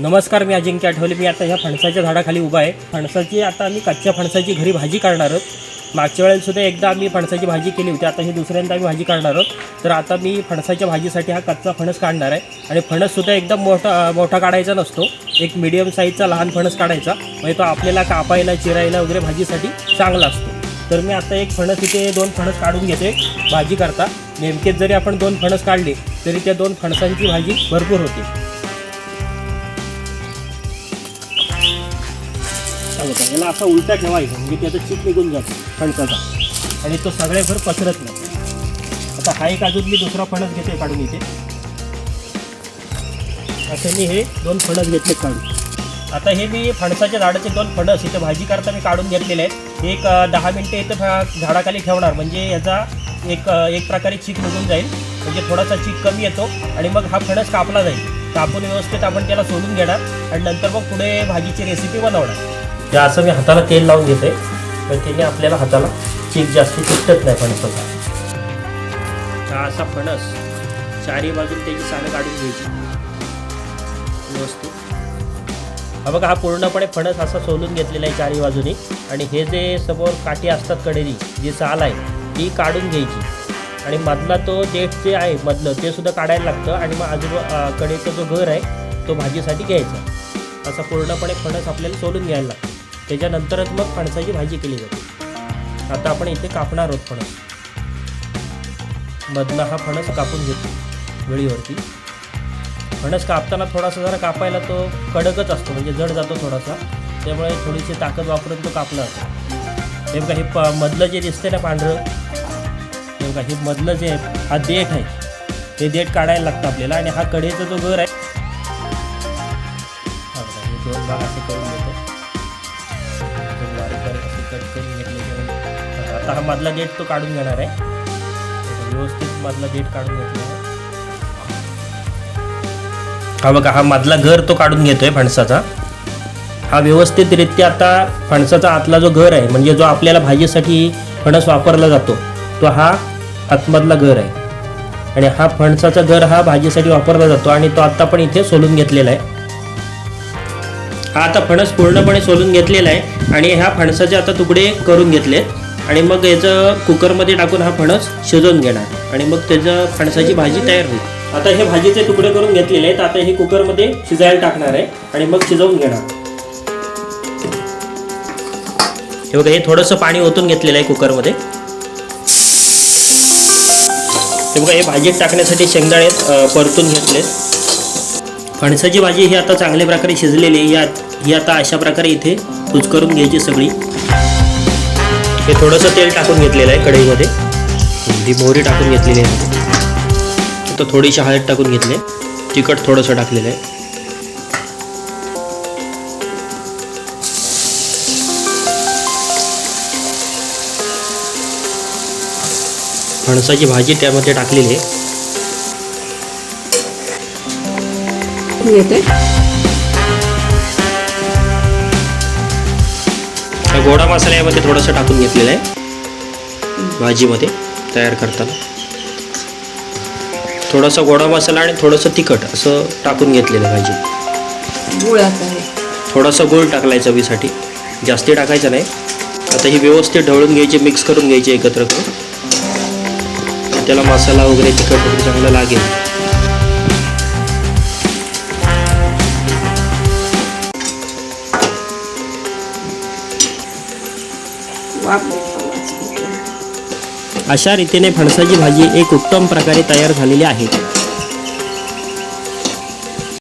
नमस्कार मी अजिंक्य आठवले. मी आता ह्या फणसाच्या झाडाखाली उभा आहे. फणसाची आता आम्ही कच्च्या फणसाची घरी भाजी काढणार आहोत. मागच्या वेळेलासुद्धा एकदा आम्ही फणसाची भाजी केली होती. आता ही दुसऱ्यांदा आम्ही भाजी काढणार आहोत. तर आता मी फणसाच्या भाजीसाठी हा कच्चा फणस काढणार आहे. आणि फणससुद्धा एकदम मोठा मोठा काढायचा नसतो. एक मिडियम साईजचा लहान फणस काढायचा. म्हणजे तो आपल्याला कापायला चिरायला वगैरे भाजीसाठी चांगला असतो. तर मी आता एक फणस इथे दोन फणस काढून घेते भाजी करता नेमकेच जरी आपण दोन फणस काढले तरी त्या दोन फणसांची भाजी भरपूर होते. हा बघा, याला असा उलटा ठेवायचा म्हणजे त्याचा चीप निघून जातो फणसाचा. आणि तो सगळ्याभर पसरत नाही. आता हा एक अजून मी दुसरा फणस घेते काढून इथे. असे मी हे दोन फणस घेतले काढून. आता हे मी फणसाच्या झाडाचे दोन फणस इथे भाजी करता मी काढून घेतलेले आहेत. एक दहा मिनटं इथं झाडाखाली ठेवणार म्हणजे याचा एक एक प्रकारे चीक निघून जाईल. म्हणजे थोडासा चीक कमी येतो आणि मग हा फणस कापला जाईल. कापून व्यवस्थित आपण त्याला सोडून घेणार आणि नंतर मग पुढे भाजीची रेसिपी बनवणार. त्या असं मी हाताला तेल लावून घेते पण त्याने आपल्याला हाताला चीक जास्त चिकटत नाही फणसाचा हा असा फणस चारी बाजून त्याची सालं काढून घ्यायची. व्यवस्थित. हा बघा हा पूर्णपणे फणस असा सोलून घेतलेला आहे चारी बाजूनी. आणि हे जे समोर काठी असतात कडेरी जी साल आहे ती काढून घ्यायची. आणि मधला तो देठ जे आहे मधलं ते सुद्धा काढायला लागतं. आणि मग आजूबा कडेचा जो घर आहे तो भाजीसाठी घ्यायचा. असा पूर्णपणे फणस आपल्याला सोलून घ्यायला लागतो. त्याच्यानंतरच मग फणसाची भाजी केली जाते. आता आपण इथे कापणार आहोत फणस. मधला हा फणस कापून घेतो वेळीवरती. फणस कापताना थोडासा जरा कापायला तो कडकच असतो म्हणजे जड जातो थोडासा. त्यामुळे थोडीशी ताकद वापरून तो कापला जातो. हे बघा हे प मधलं जे दिसतंय ना पांढरं हे बघा हे मधलं जे हा देठ आहे. हे देठ काढायला लागतं आपल्याला आणि हा कडेचा जो घर आहे. हा बघा हे दोन भाग असे करून देतो दोन असं कट करून घेतले आता हा मधला डेट तो काढून घेणार आहे. व्यवस्थित मधला डेट काढून घेतला आहे. हा बघा हा मधला घर तो काढून घेतोय फणसाचा. हा व्यवस्थितरित्या आता फणसाचा आतला जो घर आहे म्हणजे जो आपल्याला भाजीसाठी फणस वापरला जातो तो हा आतमधला घर आहे. आणि हा फणसाचा घर हा भाजीसाठी वापरला जातो आणि तो आत्ता पण इथे सोलून घेतलेला आहे. हा आता फणस पूर्णपणे सोलून घेतलेला आहे आणि ह्या फणसाचे आता तुकडे करून घेतलेत. आणि मग याचं कुकरमध्ये टाकून हा फणस शिजवून घेणार. आणि मग त्याचं फणसाची भाजी तयार होईल. आता हे भाजीचे तुकडे करून घेतलेले आहेत. आता हे कुकरमध्ये शिजायला टाकणार आहे आणि मग शिजवून घेणार. हे बघा हे थोडंसं पाणी ओतून घेतलेलं आहे कुकरमध्ये. हे बघा हे भाजीत टाकण्यासाठी शेंगदाळे परतून घेतले फणसाची भाजी ही आता चांगल्या प्रकारे शिजलेली आहे. यात ही आता अशा प्रकारे इथे कुचकरून घ्यायची सगळी. हे थोडंसं तेल टाकून घेतलेलं आहे कढईमध्ये. ही मोहरी टाकून घेतलेली आहे. आता थोडीशी हळद टाकून घेतली तिखट थोडंसं टाकलेलं आहे. फणसाची भाजी त्यामध्ये टाकलेली आहे. येते हा गोडा मसाला यामध्ये थोडंसं टाकून घेतलेलं आहे. भाजीमध्ये तयार करताना. थोडासा गोडा मसाला आणि थोडंसं तिखट असं टाकून घेतलेलं आहे भाजी आहे थोडासा गूळ टाकलाय चवीसाठी जास्ती टाकायचं नाही. आता ही व्यवस्थित ढवळून घ्यायची मिक्स करून घ्यायची एकत्र करून. त्याला मसाला वगैरे तिखट वगैरे चांगलं लागेल. अशा रीतीने फणसाची भाजी एक उत्तम प्रकारे तयार झालेली आहे.